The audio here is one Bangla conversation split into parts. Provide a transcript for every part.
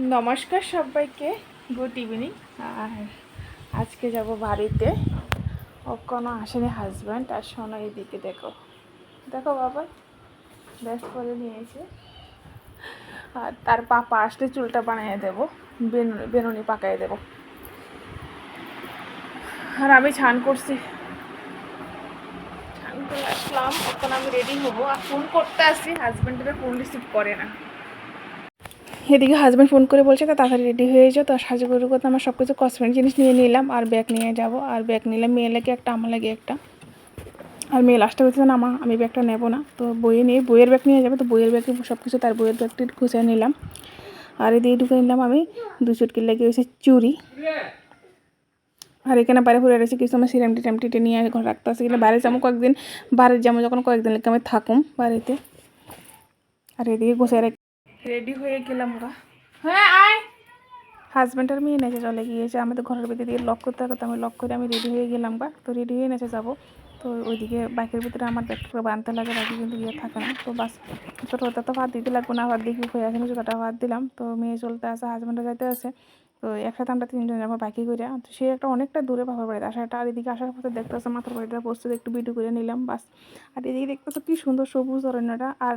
নমস্কার সবাইকে গুড ইভিনিং আর আজকে যাব বাড়িতে। ও কোনো আসেনি হাজব্যান্ড আর শোনো এদিকে দেখো। দেখো বাবা ব্যাস করে নিয়েছে। আর তার পাপা আসলে চুলটা বানিয়ে দেবো, বেনু- বেনুনি পাকাই দেবো। আর আমি ছান করছি। ছান করে আসলাম, এখন আমি রেডি হব। আর ফোন করতে আসছি হাজব্যান্ডের ফোন রিসিভ করে না। এদিকে হাজব্যান্ড ফোন করে বলছে, তা তাড়াতাড়ি রেডি হয়ে যাও তো সাজুগুরু করতে আমার সব কিছু কসমেটিক জিনিস নিয়ে নিলাম, আর ব্যাগ নিয়ে যাব, আর ব্যাগ নিলাম মেয়ে লাগে একটা, আমার লাগে একটা। আর মেয়ে লাস্টে বলছে, না মা, আমি ব্যাগটা নেব না। তো বইয়ে নিয়ে, বইয়ের ব্যাগ নিয়ে যাবে, তো বইয়ের ব্যাগে সব কিছু তার বইয়ের ব্যাগটি গুছিয়ে নিলাম। আর এদিকে ঢুকে নিলাম আমি, দু চুটকির লেগে হয়েছে চুরি আর এখানে বাইরে ঘুরে রয়েছে কিছু আমার সিরাম টিরাম টিটে নিয়ে ঘর রাখতে আসে। গেলে বাইরে যাব কয়েকদিন বাইরে যাব যখন কয়েকদিন লেগে আমি থাকুম বাড়িতে। আর এদিকে গুছিয়ে রাখ রেডি হয়ে গেলাম গা। হ্যাঁ আয়। হাজব্যান্ড আর মেয়ে নেচে চলে গিয়েছে আমাদের ঘরের ভিতরে দিয়ে লক করতে করতে আমি লক করে আমি রেডি হয়ে গেলাম বা তো রেডি হয়ে নেচে যাব। তো ওইদিকে বাইকের ভিতরে আমার ব্যাগটা বাঁধতে লাগে বাকি কিন্তু ইয়ে থাকে না। তো বাস ছোটো হতে তো ভাত দিতে লাগবে না ভাত দিয়ে হয়ে আসেনি ছোটোটা ভাত দিলাম। তো মেয়ে চলতে আসে হাজব্যান্ডও যাইতে আসে তো একসাথে আমরা তিনজন যাব বাইকে করে তো সে একটা অনেকটা দূরে বাবার বাড়িতে। আসাটা আর এদিকে আসার পথে দেখতে আসে মাথার বাড়িটা বসতে একটু ভিডিও করে নিলাম, বাস। আর এদিকে দেখতেছো কি সুন্দর সবুজ অরণ্যটা। আর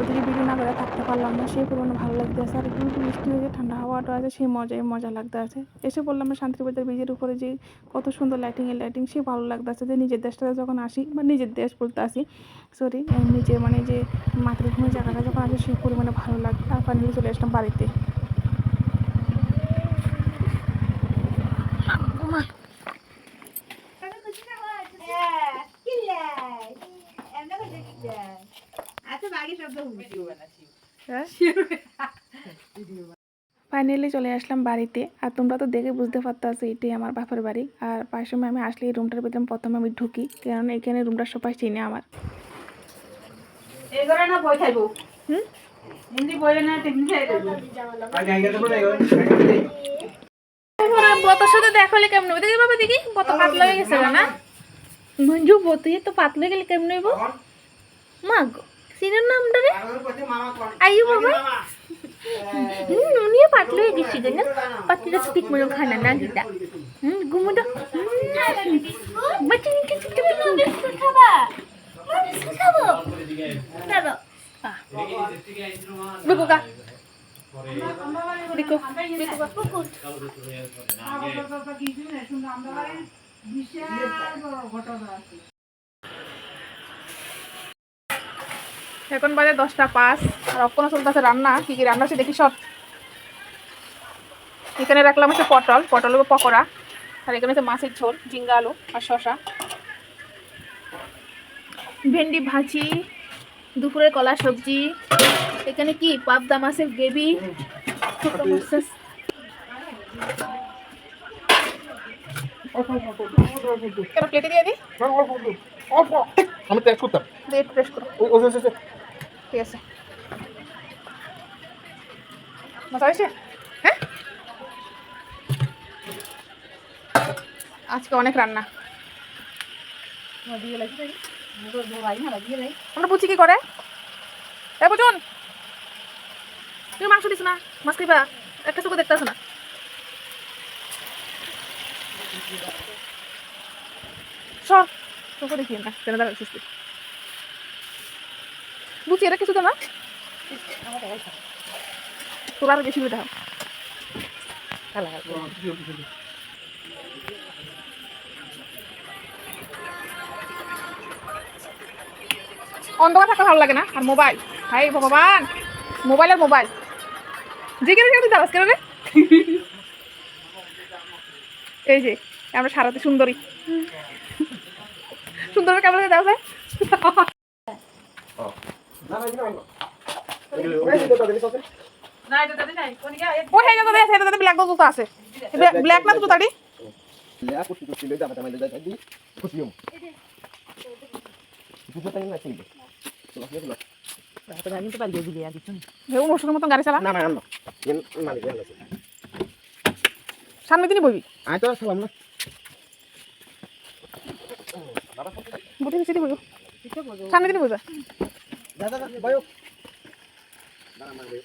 ওদিকে ভিডিও না করে থাকতে পারলাম না, সেই পরিমাণে ভালো লাগতে আছে আর একটু বৃষ্টি হয়েছে ঠান্ডা হাওয়াটা আছে, সেই মজাই মজা লাগতে আছে এসে বললাম শান্তিবাজার ব্রিজের উপরে যে কত সুন্দর লাইটিং এর লাইটিং সে ভালো লাগতে আছে যে নিজের দেশটাতে যখন আসি, বা নিজের দেশ বলতে আসি সরি নিজের মানে যে মাতৃভূমির জায়গাটা যখন আসে, সেই পরিমাণে ভালো লাগে আর ফাইনালি চলে আসলাম বাড়িতে। ফাইনালি চলে আসলাম বাড়িতে। আর তোমরা তো দেখে বুঝতে পারতো এটাই আমার বাপের বাড়ি। আর পাশের সময় আমি আসলে এই রুমটার ভিতরে প্রথমে আমি ঢুকি কারণ এখানে রুমটা সবাই চিনে আমার। না বই খাইবো? হুম? হিন্দি বইলে না টিফিন খাই বতর সাথে কেমন হবে? দেখি বাবা দেখি বত পাতলা হয়ে গেছে না? মঞ্জু বতুই তো পাতলা হয়ে গেলে কেমন হইব? মা গো। সিনের নামটা রে? আইও বাবা। হুম উনিও পাতলা হয়ে গেছি না পাতলা ঠিক মনে খানা না গিতা হুম ঘুমোটা বাচ্চা খাবা খাব এখন বাজে দশটা পাঁচ আর অক্ষণ চলতেছে রান্না কি কি রান্না আছে দেখি সব এখানে রাখলাম হচ্ছে পটল পটল পকোড়া আর এখানে হচ্ছে মাছের ঝোল ঝিঙ্গা আলু আর শশা ভেন্ডি ভাজি দুপুরের কলা সবজি এখানে কি পাবদা মাছের গ্রেভি প্লেটে দিয়ে দিই আমি টেস্ট করতাম ফ্রেশ করো আজকে অনেক রান্না। আমরা বুঝছি কি করে? এ বুঝুন। তুমি মাংস দিস না? মাছ খাইবা? একটা চোখে দেখতে না। সর। চোখে দেখি না কেন দাঁড়াচ্ছিস তুই। বুঝছি এটা কিছু তো না? তোর আরও বেশি বেটা অন্ধকার থাকা ভালো লাগে না। আর মোবাইল। হাই ভগবান। মোবাইল। আর মোবাইল যে কেন কেন যাবাস কেন এই যে, আমরা সারাতে সুন্দরী। সুন্দর কেমন দেওয়া তাতে ব্ল্যাক না জুতাটি Le ha আমি মশুরের মতন গাড়ি চালা। না না না মানে আছে সামনে দিনই বইবি আই তো সালাম না। বুটি নিচে বইব সামনে দিনই বইবা যা। যা যা বয়ো না না মানে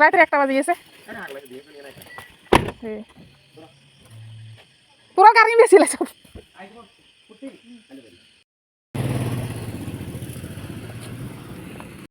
রাতের একটা বাজে গেছে। তোরা গাড়ি বেশি আলে